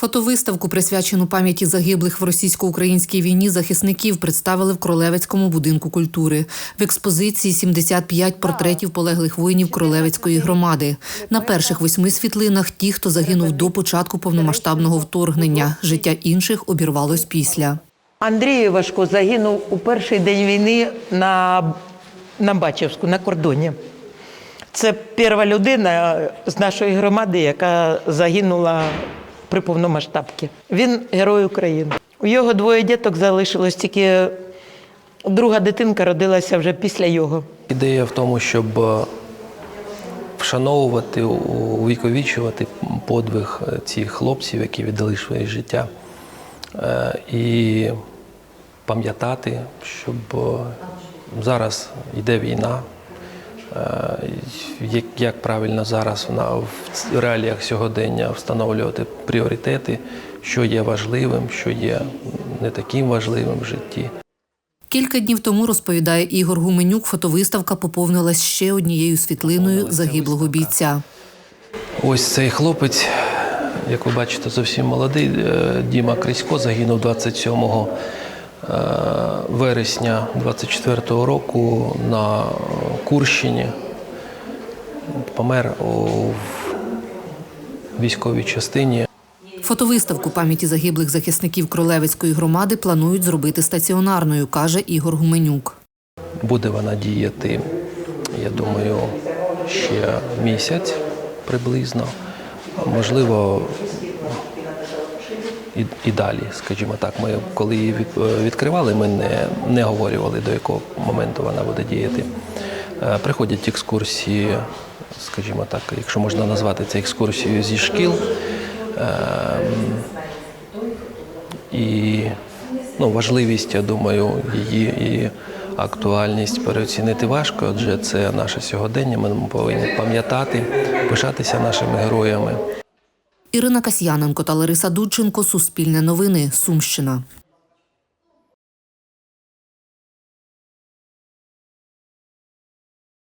Фотовиставку, присвячену пам'яті загиблих в російсько-українській війні захисників, представили в Кролевецькому будинку культури. В експозиції 75 портретів полеглих воїнів Кролевецької громади. На перших восьми світлинах ті, хто загинув до початку повномасштабного вторгнення. Життя інших обірвалось після. Андрій Важко загинув у перший день війни на, на Бачівську, на кордоні. Це перша людина з нашої громади, яка загинула при повномасштабці. Він герой України. У його двоє діток залишилось тільки друга дитинка родилася вже після його. Ідея в тому, щоб е, вшановувати, увіковічувати подвиг е, цих хлопців, які віддали своє життя, Е, і пам'ятати, щоб зараз йде війна, як, як правильно зараз в реаліях сьогодення встановлювати пріоритети, що є важливим, що є не таким важливим в житті. Кілька днів тому, розповідає Ігор Гуменюк, фотовиставка поповнилась ще однією світлиною загиблого бійця. Ось цей хлопець, як ви бачите, зовсім молодий. е, Діма Крисько загинув 27 е, вересня 24-го року на Курщині. Помер у військовій частині. Фотовиставку пам'яті загиблих захисників Кролевецької громади планують зробити стаціонарною, каже Ігор Гуменюк. Буде вона діяти, я думаю, ще місяць приблизно. Можливо, і, і далі, скажімо так. Ми коли її відкривали, ми не, не говорювали, до якого моменту вона буде діяти. Е, Приходять екскурсії, скажімо так, якщо можна назвати це екскурсією зі шкіл. Ем, і ну, важливість, я думаю, її і актуальність переоцінити важко, адже це наше сьогодення. Ми повинні пам'ятати, пишатися нашими героями. Ірина Касьяненко та Лариса Дудченко. Суспільне новини. Сумщина.